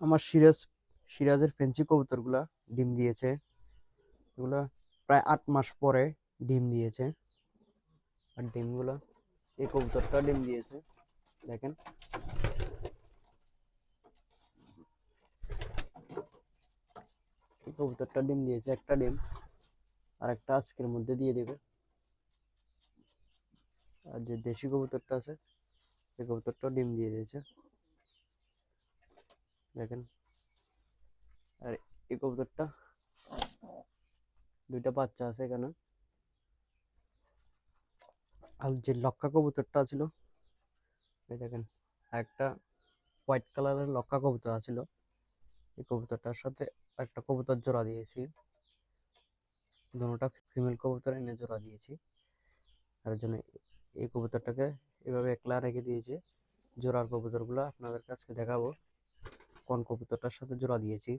আমার সিরাজ, সিরাজের ফেন্সি কবুতরগুলা ডিম দিয়েছে। এগুলা প্রায় আট মাস পরে ডিম দিয়েছে। আর ডিমগুলো, এই কবুতরটা ডিম দিয়েছে। দেখেন। কবুতরটা ডিম দিয়েছে, একটা ডিম। আর একটা আজকের মধ্যে দিয়ে দেবে। আর যে দেশি কবুতরটা আছে সেই কবুতরটাও ডিম দিয়ে দিয়েছে। দেখেন। আর এই কবুতরটা দুইটা বাচ্চা আছে এখানে। আর যে লক্কা কবুতরটা ছিল, এই দেখেন একটা হোয়াইট কালারের লক্কা কবুতর আছিল। এই কবুতরটার সাথে একটা কবুতর জোড়া দিয়েছি। দুটোটা ফিমেল কবুতর এনে জোড়া দিয়েছি। তার জন্য এই কবুতরটাকে এভাবে একলা রেখে দিয়েছি। জোড়ার কবুতরগুলো আপনাদের কাছে দেখাবো। কোন কবুতরটার সাথে জোড়া দিয়েছি।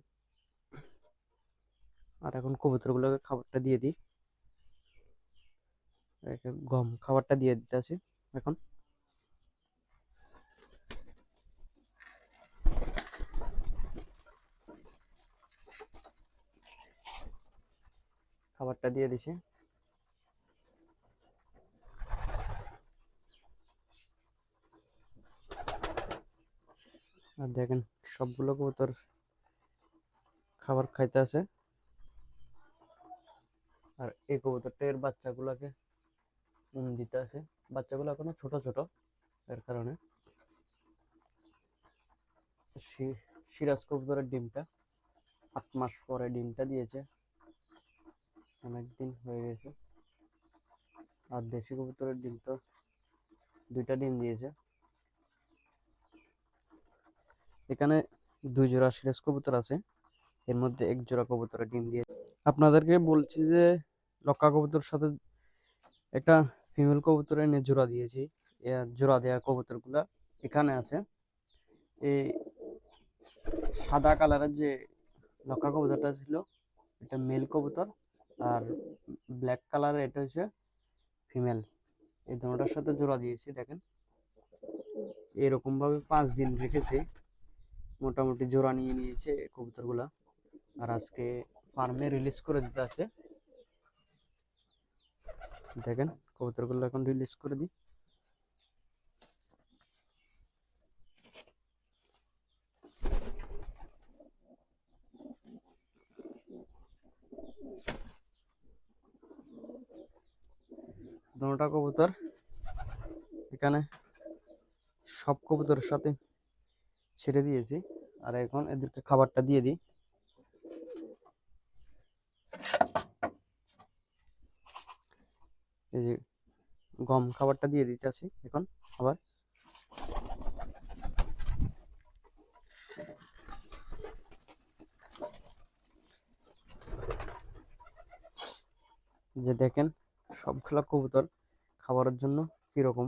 আর এখন কবুতরগুলোকে খাবারটা দিয়ে দিই। গম খাবারটা দিয়ে দিতে আছে এখন। খাবারটা দিয়ে দিছি। আর দেখেন, সবগুলো কবুতর খাবার খাইতে আছে। আর এই কবুতরটা এর বাচ্চাগুলোকে উম দিতে আছে। বাচ্চাগুলো এখনও ছোট ছোট, এর কারণে। সিরাজ কবুতরের ডিমটা আট মাস পরে ডিমটা দিয়েছে। অনেকদিন হয়ে গেছে। আর দেশি কবুতরের ডিম তো দুইটা ডিম দিয়েছে। এখানে দুই জোড়া সিরাজ কবুতর আছে। এর মধ্যে এক জোড়া কবুতরের ডিম দিয়ে। আপনাদেরকে বলছি যে, লক্কা কবুতর সাথে একটা ফিমেল কবুতর এনে জোড়া দিয়েছি। জোড়া দেওয়া কবুতরগুলা এখানে আছে। এই সাদা কালারের যে লক্কা কবুতরটা ছিল, এটা মেল কবুতর আর ব্ল্যাক কালারের এটা হচ্ছে ফিমেল এই দুটোটার সাথে জোড়া দিয়েছি, দেখেন। এরকম ভাবে পাঁচ দিন রেখেছি। মোটামুটি জোড়া নিয়ে নিয়েছে কবুতরগুলা। আর আজকে ফার্মে রিলিজ করে দিতে আছে। দেখেন, কবুতরগুলো এখন রিলিজ করে দিই। দুটা কবুতর। এখানে সব কবুতরের সাথে ছেড়ে দিয়েছি। আর এখন এদেরকে খাবারটা দিয়ে দিই। এই যে গম খাবারটা দিয়ে দিতে আছি এখন আবার। যে দেখেন সবগুলা কবুতর খাবারের জন্য কীরকম।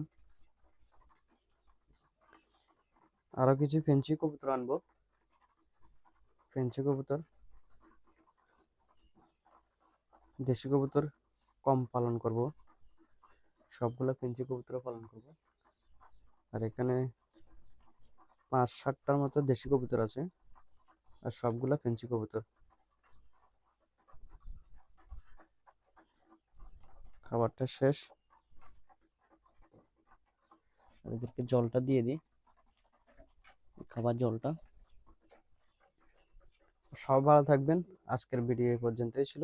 আরও কিছু ফেন্সি কবুতর আনব। ফেন্সি কবুতর। দেশি কবুতর কম পালন করব। সবগুলো ফেন্সি কবুতর পালন করব। আর এখানে পাঁচ ষাটটার মতো দেশি কবুতর আছে। আর সবগুলা ফেন্সি কবুতর। খাবারটা শেষ। এদেরকে জলটা দিয়ে দিই। খাবার জলটা। সব ভালো থাকবেন। আজকের ভিডিও এই পর্যন্তই ছিল।